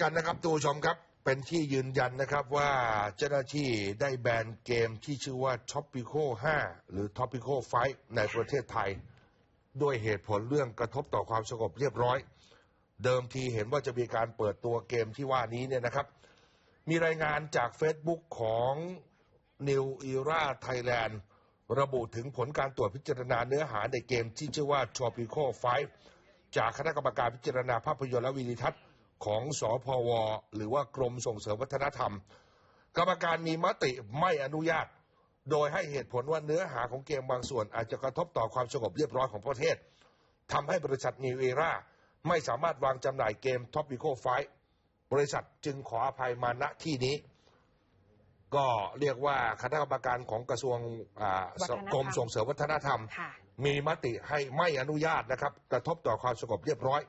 กันนะครับทุกชมครับเป็นที่ยืนยันนะครับว่าเจ้าหน้าที่ได้แบนเกมที่ชื่อว่า Topico 5 หรือ Topico Fight ในประเทศไทย ด้วยเหตุผลเรื่องกระทบต่อความสงบเรียบร้อย เดิมทีเห็นว่าจะมีการเปิดตัวเกมที่ว่านี้เนี่ยนะครับ มีรายงานจาก Facebook ของ New Era Thailand ระบุถึงผลการตรวจพิจารณาเนื้อหาในเกมที่ชื่อว่า Tropico 5 จากคณะกรรมการพิจารณาภาพยนตร์และวิดีทัศน์ ของสอพว หรือว่ากรมส่งเสริมวัฒนธรรม กรรมการมีมติไม่อนุญาต โดยให้เหตุผลว่าเนื้อหาของเกมบางส่วน อาจจะกระทบต่อความสงบเรียบร้อยของประเทศทำให้บริษัทนิวเอราไม่สามารถวางจำหน่ายเกม Tropico 5บริษัทจึงขออภัยมาณที่นี้ ก็เรียกว่าคณะกรรมการของกระทรวงอ่าวัฒนธรรมกรมส่งเสริมวัฒนธรรมค่ะมีมติให้ไม่อนุญาตนะครับ กระทบต่อความสงบเรียบร้อย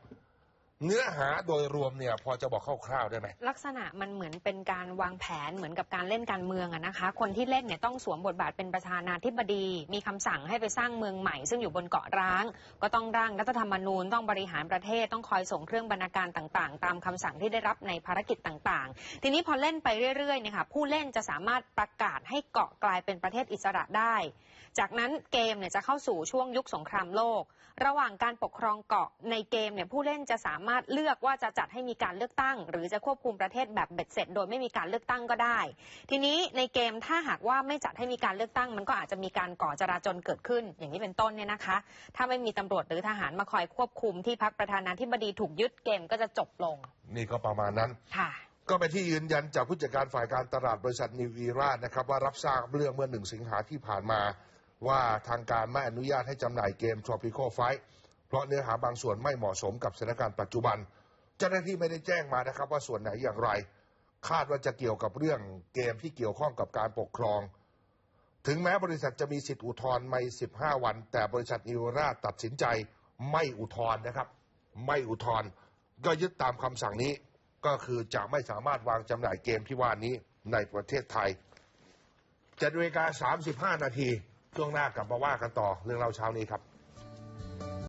เนื้อหาโดยรวมเนี่ยพอจะบอกคร่าวๆได้ไหม ลักษณะมันเหมือนเป็นการวางแผนเหมือนกับการเล่นการเมืองอะนะคะ คนที่เล่นเนี่ยต้องสวมบทบาทเป็นประธานาธิบดี มีคำสั่งให้ไปสร้างเมืองใหม่ ซึ่งอยู่บนเกาะร้าง ก็ต้องร่างรัฐธรรมนูญต้องบริหารประเทศต้องคอยส่งเครื่องบรรณาการต่างๆ ตามคำสั่งที่ได้รับในภารกิจต่างๆ ทีนี้พอเล่นไปเรื่อยๆเนี่ยค่ะผู้เล่นจะสามารถประกาศให้เกาะกลายเป็นประเทศอิสระได้ จากนั้นเกมเนี่ยจะเข้าสู่ช่วงยุคสงครามโลก ระหว่างการปกครองเกาะในเกมเนี่ยผู้เล่นจะสามารถเลือกว่าจะจัดให้มีการเลือกตั้ง หรือจะควบคุมประเทศแบบเบ็ดเสร็จ โดยไม่มีการเลือกตั้งก็ได้ ทีนี้ในเกมถ้าหากว่าไม่จัดให้มีการเลือกตั้ง มันก็อาจจะมีการก่อจราจนเกิดขึ้น อย่างนี้เป็นต้นเนี่ยนะคะ ถ้าไม่มีตำรวจหรือทหารมาคอยควบคุมที่พักประธานาธิบดีถูกยึดเกมก็จะจบลง นี่ก็ประมาณนั้นค่ะก็เป็นที่ยืนยันจากผู้จัดการฝ่ายการตลาดบริษัทนิวอีรานะครับ ว่ารับทราบเรื่องเมื่อหนึ่งสิงหาที่ผ่านมา ว่าทางการไม่อนุญาตให้จำหน่ายเกม Tropico Fight เพราะเนื้อหาบางส่วนไม่เหมาะสมกับสถานการณ์ปัจจุบัน เจ้าหน้าที่ไม่ได้แจ้งมานะครับ ว่าส่วนไหนอย่างไร คาดว่าจะเกี่ยวกับเรื่องเกมที่เกี่ยวข้องกับการปกครอง ถึงแม้บริษัทจะมีสิทธิอุทธรณ์ไม่15 วัน แต่บริษัทนิวราตัดสินใจไม่อุทธรณ์นะครับ ไม่อุทธรณ์ก็ยึดตามคำสั่งนี้ก็คือจะไม่สามารถวางจำหน่ายเกมที่ว่านี้ในประเทศไทย7นาฬิกา35 นาทีช่วงหน้ากลับมาว่ากันต่อเรื่องเราเช้านี้ครับ